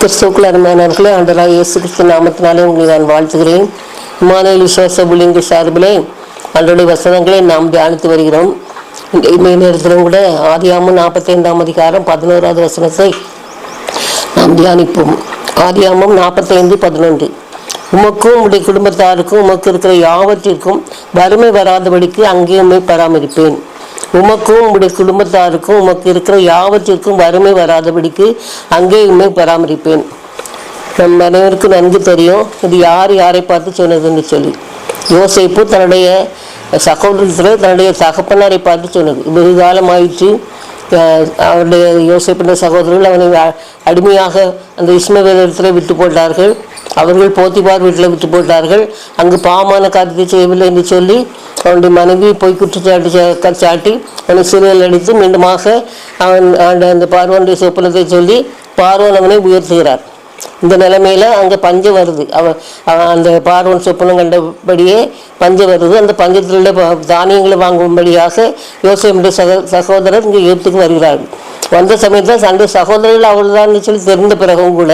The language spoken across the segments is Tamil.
கிறிஸ்துக்குள் அருமையானவர்களே ஆண்டராக இயேசு கிறிஸ்து நாமத்தினாலே உங்களை நான் வாழ்த்துகிறேன். இமானுவேல் விசுவாச புள்ளிங்க சார்பிலே அன்றைய வசனங்களை நாம் தியானித்து வருகிறோம். இந்த நேரத்திலும் கூட ஆதியாமும் நாற்பத்தைந்தாம் அதிகாரம் பதினோராவது வசனத்தை நாம் தியானிப்போம். ஆதியாமம் நாற்பத்தைந்து பதினொன்று. உமக்கும் உடைய குடும்பத்தாருக்கும் உமக்கு இருக்கிற யாவற்றிற்கும் வறுமை வராதபடிக்கு அங்கேயுமே பராமரிப்பேன். உமக்கும் உங்களுடைய குடும்பத்தாருக்கும் உமக்கு இருக்கிற யாவற்றிற்கும் வறுமை வராதபடிக்கு அங்கேயுமே பராமரிப்பேன். நம் அனைவருக்கும் நன்கு தெரியும். இது யார் யாரை பார்த்து சொன்னதுன்னு சொல்லி. யோசிப்பு தன்னுடைய சகோதரத்தில் தன்னுடைய தகப்பனாரை பார்த்து சொன்னது. வெகு காலம் ஆயிற்று அவருடைய யோசிப்பின சகோதரர்கள் அவனை அடிமையாக அந்த இஸ்மவேதத்தில் விட்டு போட்டார்கள். அவர்கள் போத்திபார் வீட்டில் விட்டு போட்டார்கள். அங்கு பாவமான காரியத்தை செய்யவில்லை என்று சொல்லி அவனுடைய மனைவி போய் குற்றச்சாட்டு சாட்டி அவனை சிறையில் அடித்து மீண்டுமாக அவன் அந்த- அந்த பார்வனுடைய சொப்பனத்தை சொல்லி பார்வன் அவனை உயர்த்துகிறார் இந்த நிலைமையில் அங்கே பஞ்சம் வருது. அவன் அந்த பார்வன் சொப்பனம் கண்டபடியே பஞ்சம் வருது. அந்த பஞ்சத்தில் தானியங்களை வாங்கும்படியாக யோசியமுடைய சக சகோதரர் இங்கே யுத்தத்துக்கு வருகிறார்கள். வந்த சமயத்தில் தன்னுடைய சகோதரர்கள் அவர்கள்தான் சொல்லி தெரிந்த பிறகும் கூட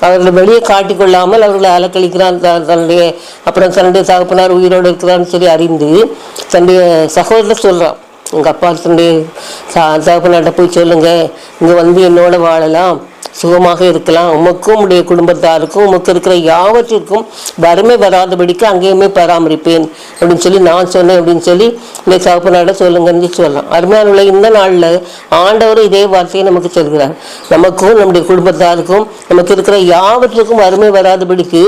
அவர்களை வெளியே காட்டிக்கொள்ளாமல் அவர்களை அலக்கழிக்கிறான் த- தன்னுடைய அப்புறம் தன்னுடைய தகப்பனார் உயிரோடு இருக்கிறான்னு சொல்லி அறிந்து தன்னுடைய சகோதரர் சொல்கிறான் உங்கள் அப்பா தன்னுடைய தகப்பனாட்ட போய் சொல்லுங்கள் இங்கே வந்து என்னோட வாழலாம். சுகமாக இருக்கலாம். உமக்கும் உடைய குடும்பத்தாருக்கும் உமக்கு இருக்கிற யாவற்றிற்கும் வறுமை வராதபடிக்கு அங்கேயுமே பராமரிப்பேன் அப்படின்னு சொல்லி நான் சொன்னேன் அப்படின்னு சொல்லி இந்த தகப்பனாட சொல்லுங்கன்னு சொல்லலாம். அருமையான உள்ள இந்த நாளில் ஆண்டவர் இதே வார்த்தையை நமக்கு சொல்கிறார். நமக்கும் நம்முடைய குடும்பத்தாருக்கும் நமக்கு இருக்கிற யாவற்றுக்கும் வறுமை வராதபடிக்கு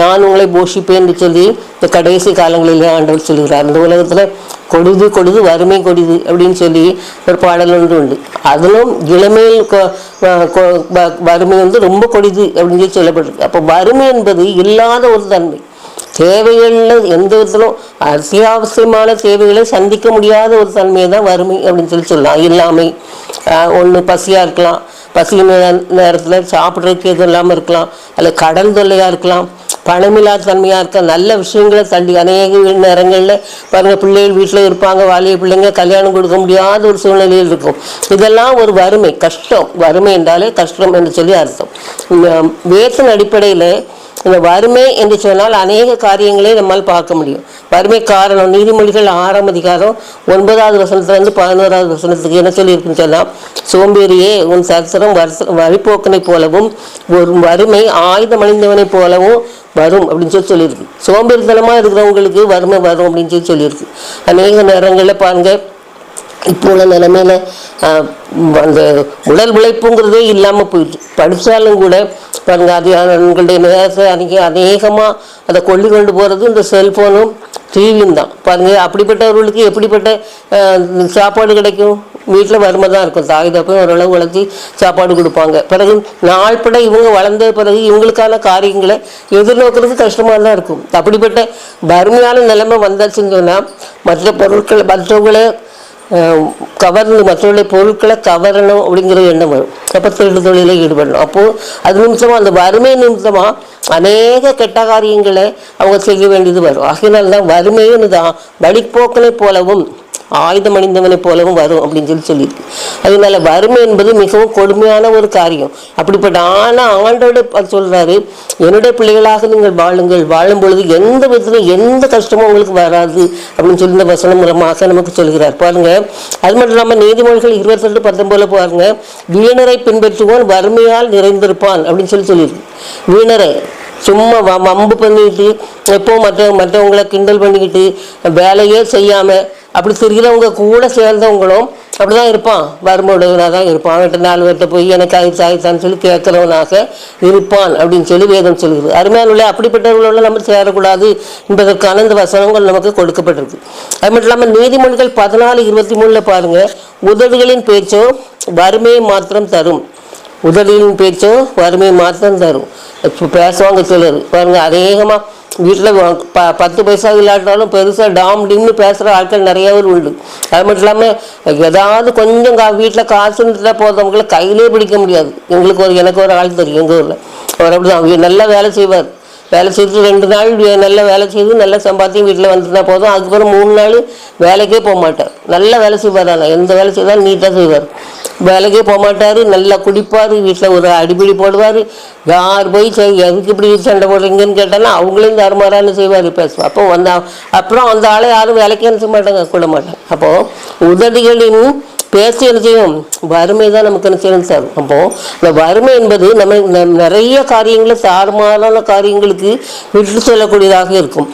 நான் உங்களை போஷிப்பேன் சொல்லி இந்த கடைசி காலங்களிலே ஆண்டவர் சொல்கிறார். இந்த உலகத்தில் கொடுது கொடுது வறுமை கொடிது அப்படின்னு சொல்லி ஒரு பாடல் ஒன்று உண்டு. அதிலும் இளமையில் கொ- கொ- வ- வறுமை வந்து ரொம்ப கொடிது அப்படின்னு சொல்லி சொல்லப்பட்டிருக்கு. அப்போ வறுமை என்பது இல்லாத ஒரு தன்மை. தேவைகளில் எந்த விதத்திலும் அத்தியாவசியமான தேவைகளை சந்திக்க முடியாத ஒரு தன்மையை தான் வறுமை அப்படின்னு சொல்லி சொல்லலாம். இல்லாமை. ஒன்று பசியாக இருக்கலாம். பசி நேரத்தில் சாப்பிட்றதுக்கு எதுவும் இல்லாமல் இருக்கலாம். அல்ல கடல் தொல்லையாக இருக்கலாம். பணமில்லா தன்மையாக இருக்க நல்ல விஷயங்களை தள்ளி அநேக நேரங்களில் பாருங்கள் பிள்ளைகள் வீட்டில் இருப்பாங்க வாலிய பிள்ளைங்க கல்யாணம் கொடுக்க முடியாத ஒரு சூழ்நிலையில் இருக்கும். இதெல்லாம் ஒரு வறுமை கஷ்டம். வறுமை என்றாலே கஷ்டம் என்று சொல்லி அர்த்தம். வேத்தின் அடிப்படையில் இந்த வறுமை என்று சொன்னால் அநேக காரியங்களை நம்மால் பார்க்க முடியும். வறுமை காரணம் நீதிமொழிகள் ஆறாம் அதிகாரம் ஒன்பதாவது வசனத்துலேருந்து பதினோராவது வசனத்துக்கு என்ன சொல்லியிருக்குன்னு சொன்னால் சோம்பேறியே உன் சத்திரம் வருஷ வழிபோக்கனை போலவும் ஒரு வறுமை ஆயுதம் போலவும் வரும் அப்படின்னு சொல்லி சொல்லியிருக்கு. சோம்பேறித்தனமாக இருக்கிறவங்களுக்கு வறுமை வரும் அப்படின்னு சொல்லி சொல்லியிருக்கு. அநேக நேரங்களில் பாருங்கள் இப்போ உள்ள நிலைமையில அந்த உடல் உழைப்புங்கிறதே இல்லாமல் போயிடுச்சு. படித்தாலும் கூட பாருங்க அது நேரத்தை அன்றைக்கி அநேகமாக அதை கொள்ளி கொண்டு போகிறது இந்த செல்ஃபோனும் டிவியும் தான். பாருங்கள் அப்படிப்பட்டவர்களுக்கு எப்படிப்பட்ட சாப்பாடு கிடைக்கும்? வீட்டில் வறுமை தான் இருக்கும். தாய் தப்பையும் ஓரளவு வளர்த்தி சாப்பாடு கொடுப்பாங்க. பிறகு நாள்பட இவங்க வளர்ந்த பிறகு இவங்களுக்கான காரியங்களை எதிர்நோக்கிறது கஷ்டமாக தான் இருக்கும். அப்படிப்பட்ட வறுமையான நிலைமை வந்தாச்சுன்னு சொன்னால் மற்ற பொருட்கள் மற்றவங்களை கவர்ந்து மற்றவருடைய பொருட்களை கவரணும் அப்படிங்கிற எண்ணம் வரும். அப்போ திருட்டு தொழிலில் ஈடுபடணும். அப்போது அது நிமித்தமாக அந்த வறுமை நிமித்தமாக அநேக கெட்ட காரியங்களை அவங்க செய்ய வேண்டியது வரும். ஆகையினால தான் வறுமையும் தான் வழிப்போக்கனை போலவும் ஆயுதம் அணிந்தவனைப் போலவும் வரும் அப்படின்னு சொல்லி சொல்லியிருக்கு. அதனால வறுமை என்பது மிகவும் கொடுமையான ஒரு காரியம். அப்படிப்பட்ட ஆனால் ஆண்டோட சொல்கிறாரு என்னுடைய பிள்ளைகளாக நீங்கள் வாழுங்கள். வாழும் பொழுது எந்த விதத்திலும் எந்த கஷ்டமும் உங்களுக்கு வராது அப்படின்னு சொல்லி இந்த வசனம் மூலமாக நமக்கு சொல்கிறார். பாருங்க அது மட்டும் இல்லாமல் நீதிமொழிகள் இருபத்தி ரெண்டு பத்தொம்போதில் பாருங்க வீணரை பின்பற்றுவோன் வறுமையால் நிறைந்திருப்பான் அப்படின்னு சொல்லி சொல்லியிருக்கு. வீணரை சும்மா வம்பு பண்ணிக்கிட்டு எப்போ மற்ற மற்றவங்களை கிண்டல் பண்ணிக்கிட்டு வேலையே செய்யாமல் அப்படி தெரிகிறவங்க கூட சேர்ந்தவங்களும் அப்படிதான் இருப்பான். வறுமையுடையவனாக தான் இருப்பான். அவன்கிட்ட நாலு பேர்கிட்ட போய் எனக்கு ஆயிடுச்சு ஆயிடுச்சான்னு சொல்லி கேட்குறவனாக இருப்பான் அப்படின்னு சொல்லி வேதம் சொல்கிறது அருமையான உள்ள அப்படிப்பட்டவர்களோட நம்ம சேரக்கூடாது என்பதற்கான இந்த வசனங்கள் நமக்கு கொடுக்கப்பட்டிருக்கு. அது மட்டும் இல்லாமல் நீதிமொழிகள் பதினாலு இருபத்தி மூணில் பாருங்கள் உதடுகளின் பேச்சோ வறுமையை மாத்திரம் தரும். உதடியின் பேச்சோ வறுமையை மாத்திரம் தரும். இப்போ பேசுவாங்க சிலர். பாருங்கள் அநேகமாக வீட்டில் ப பத்து பைசா இல்லாட்டாலும் பெருசாக டாம் டிம்னு பேசுகிற ஆட்கள் நிறைய பேர் உண்டு. அது மட்டும் இல்லாமல் ஏதாவது கொஞ்சம் கா வீட்டில் காசு இருந்தால் போதவங்களை கையிலே பிடிக்க முடியாது. எங்களுக்கு ஒரு எனக்கு ஒரு ஆள் தெரியும் எங்கள் ஊரில். அவர் அப்படி தான் நல்லா வேலை செய்வார். வேலை செய்து ரெண்டு நாள் வே- நல்ல வேலை செய்து நல்ல சம்பாத்தியம் வீட்டில் வந்துருந்தா போதும். அதுக்கப்புறம் மூணு நாள் வேலைக்கே போக மாட்டார். நல்ல வேலை செய்வார். ஆனால் எந்த வேலை செய்தாலும் நீட்டாக செய்வார். வேலைக்கே போக மாட்டார் நல்லா குடிப்பார் வீட்டில் ஒரு அடிப்படி போடுவார். யார் போய் செய் எதுக்கு இப்படி சண்டை போடுறீங்கன்னு கேட்டாலும் அவங்களையும் தருமாறான்னு செய்வார் பேசுவார். அப்போ வந்த அப்புறம் அந்த ஆளை யாரும் வேலைக்கே அனுப்ப மாட்டாங்க கூட மாட்டாங்க. அப்போது உதடுகளின் பேசி என்ன செய்யும்? வறுமை தான் நமக்கு என்ன செய்யணும் சார் அப்போது இந்த வறுமை என்பது நம்ம நிறைய காரியங்களை தாறுமாறான காரியங்களுக்கு விட்டு செல்லக்கூடியதாக இருக்கும்.